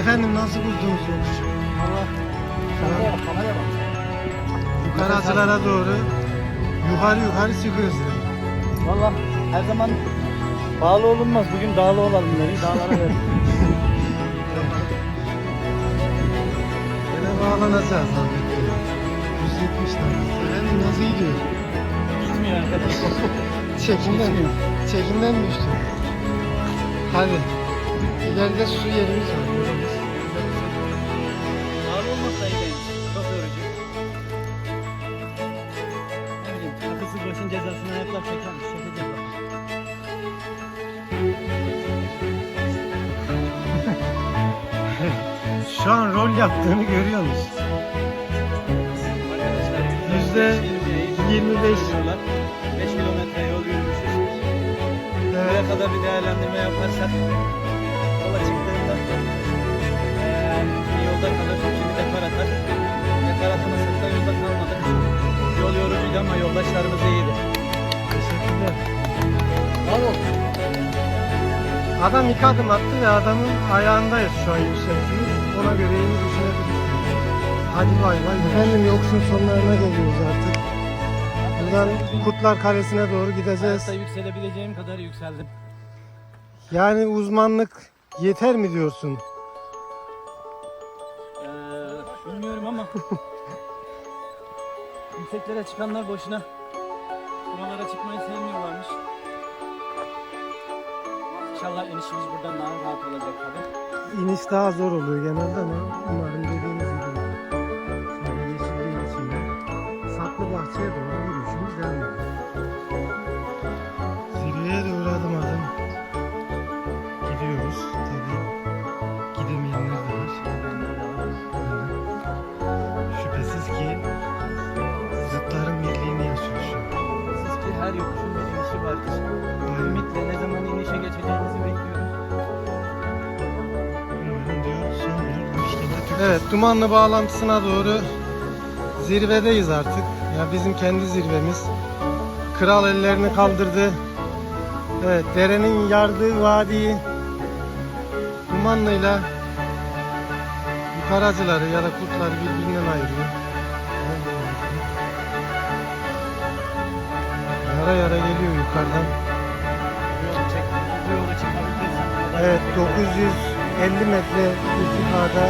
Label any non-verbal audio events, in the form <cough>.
Efendim nasıl buldunuz yokuşu? Allah. Kameraya bak, kameraya bak. Yukarı açılara doğru yukarı yukarı çıkıyoruz. Valla her zaman bağlı olunmaz. Bugün dağlı olalım dedik. Dağlara verdik. <laughs> Yine bağlanacağız Bey. 170 tane. Efendim nasıl gidiyor? Gitmiyor arkadaş. Çekimden mi? Çekimden mi düştün? Hadi. İleride su yerimiz var. Yolumuz. Da iyi Çok yorucu. Ne bileyim, başın cezasını ayaklar çekermiş. Çekeceğim. <laughs> Şu an rol yaptığını görüyorsunuz. Yüzde 25. diyorlar. Kadar bir değerlendirme yaparsak yola çıktığında bir yolda kalır, kimi depar atar. Depar atamasak da yolda kalmadık. Yol yorucuydu ama yoldaşlarımız iyiydi. Teşekkürler. Bravo. Adam iki adım attı ve adamın ayağındayız şu an yükseltiyoruz. Ona göre iyi düşünebilirsiniz. Hadi bay bay. Efendim yoksun sonlarına geliyoruz artık. Buradan Kutlar Kalesi'ne doğru gideceğiz. Hayatta yükselebileceğim kadar yükseldim. Yani uzmanlık yeter mi diyorsun? Eee bilmiyorum ama <laughs> yükseklere çıkanlar boşuna buralara çıkmayı sevmiyorlarmış. İnşallah inişimiz buradan daha rahat olacak tabii. İniş daha zor oluyor genelde ama umarım dediğiniz gibi. Şöyle yeşilliğin içinde saklı bahçeye doğru yürüyüşümüz devam ediyor. Her yokuşun bir inişi vardır. Ümitle ne zaman inişe bu işkembe Evet, Dumanlı bağlantısına doğru zirvedeyiz artık. Ya bizim kendi zirvemiz. Kral ellerini kaldırdı. Evet, derenin yardığı vadiyi Dumanlı'yla yukarıcıları ya da kurtları birbirinden ayırıyor. Yara yara geliyor yukarıdan. Evet 950 metre irtifada